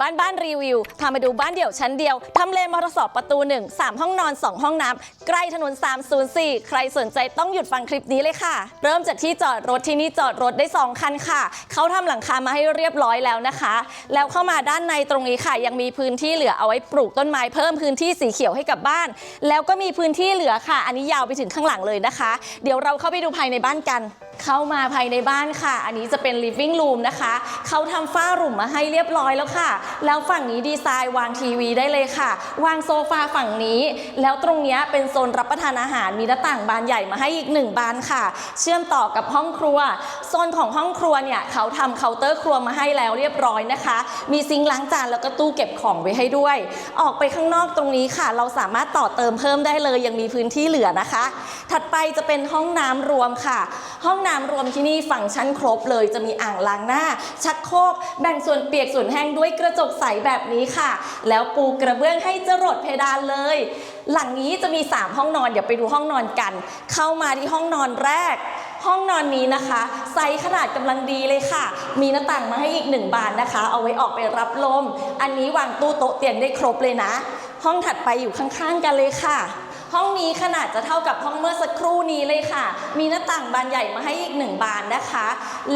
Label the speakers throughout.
Speaker 1: บ้านบ้านรีวิว พามาดูบ้านเดี่ยวชั้นเดียวทำเลมอเตอร์สอบประตู 1 3 ห้องนอน 2 ห้องน้ำใกล้ถนน 304 ใครสนใจต้องหยุดฟังคลิปนี้เลยค่ะ เริ่มจากที่จอดรถที่นี่จอดรถได้ 2 คันค่ะ เขาทำหลังคามาให้เรียบร้อยแล้วนะคะ แล้วเข้ามาด้านในตรงนี้ค่ะ ยังมีพื้นที่เหลือเอาไว้ปลูกต้นไม้เพิ่มพื้นที่สีเขียวให้กับบ้าน แล้วก็มีพื้นที่เหลือค่ะ อันนี้ยาวไปถึงข้างหลังเลยนะคะ เดี๋ยวเราเข้าไปดูภายในบ้านกันเข้ามาภายในบ้านค่ะ อันนี้จะเป็น living room นะคะ เขาทำฝ้าหลุมมาให้เรียบร้อยแล้วค่ะ แล้วฝั่งนี้ดีไซน์วางทีวีได้เลยค่ะ วางโซฟาฝั่งนี้ แล้วตรงนี้เป็นโซนรับประทานอาหาร มีหน้าต่างบานใหญ่มาให้อีกหนึ่งบานค่ะ เชื่อมต่อกับห้องครัว โซนของห้องครัวเนี่ยเขาทำเคาน์เตอร์ครัวมาให้แล้วเรียบร้อยนะคะ มีซิงค์ล้างจานแล้วก็ตู้เก็บของไว้ให้ด้วย ออกไปข้างนอกตรงนี้ค่ะ เราสามารถต่อเติมเพิ่มได้เลยยังมีพื้นที่เหลือนะคะ ถัดไปจะเป็นห้องน้ำรวมค่ะ ห้องน้ำรวมที่นี่ฟังก์ชันครบเลย จะมีอ่างล้างหน้า ชักโครกแบ่งส่วนเปียกส่วนแห้งด้วยกระจกใสแบบนี้ค่ะ แล้วปูกระเบื้องให้จรดเพดานเลย หลังนี้จะมี 3 ห้องนอนเดี๋ยวไปดูห้องนอนกัน เข้ามาที่ห้องนอนแรก ห้องนอนนี้นะคะ ไซส์ขนาดกำลังดีเลยค่ะ มีหน้าต่างมาให้อีกหนึ่งบานนะคะ เอาไว้ออกไปรับลม อันนี้วางตู้โต๊ะเตียงได้ครบเลยนะ ห้องถัดไปอยู่ข้างๆกันเลยค่ะ ห้องนี้ขนาดจะเท่ากับห้องเมื่อสักครู่นี้เลยค่ะ มีหน้าต่างบานใหญ่มาให้อีกหนึ่งบานนะคะ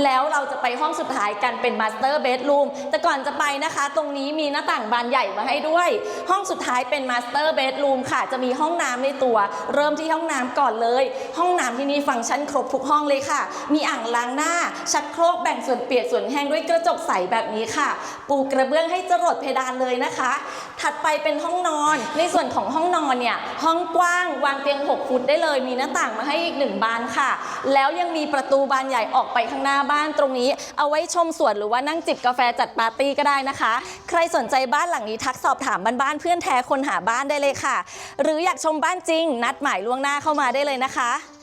Speaker 1: แล้วเราจะไปห้องสุดท้ายกันเป็นมาสเตอร์เบดรูมแต่ก่อนจะไปนะคะ ตรงนี้มีหน้าต่างบานใหญ่มาให้ด้วย ห้องสุดท้ายเป็นมาสเตอร์เบดรูมค่ะ จะมีห้องน้ำในตัว เริ่มที่ห้องน้ำก่อนเลย ห้องน้ำที่นี่ฟังก์ชันครบทุกห้องเลยค่ะ มีอ่างล้างหน้า ชักโครกแบ่งส่วนเปียกส่วนแห้งด้วยกระจกใสแบบนี้ค่ะ ปูกระเบื้องให้จรดเพดานเลยนะคะ ถัดไปเป็นห้องนอน ในส่วนของห้องนอนเนี่ย ห้องกว้างวางเตียง 6 ฟุตได้เลย มีหน้าต่างมาให้อีกหนึ่งบานค่ะ แล้วยังมีประตูบานใหญ่ออกไปข้างหน้าบ้านตรงนี้ เอาไว้ชมสวนหรือว่านั่งจิบกาแฟจัดปาร์ตี้ก็ได้นะคะ ใครสนใจบ้านหลังนี้ทักสอบถามบ้านๆเพื่อนแท้คนหาบ้านได้เลยค่ะ หรืออยากชมบ้านจริง นัดหมายล่วงหน้าเข้ามาได้เลยนะคะ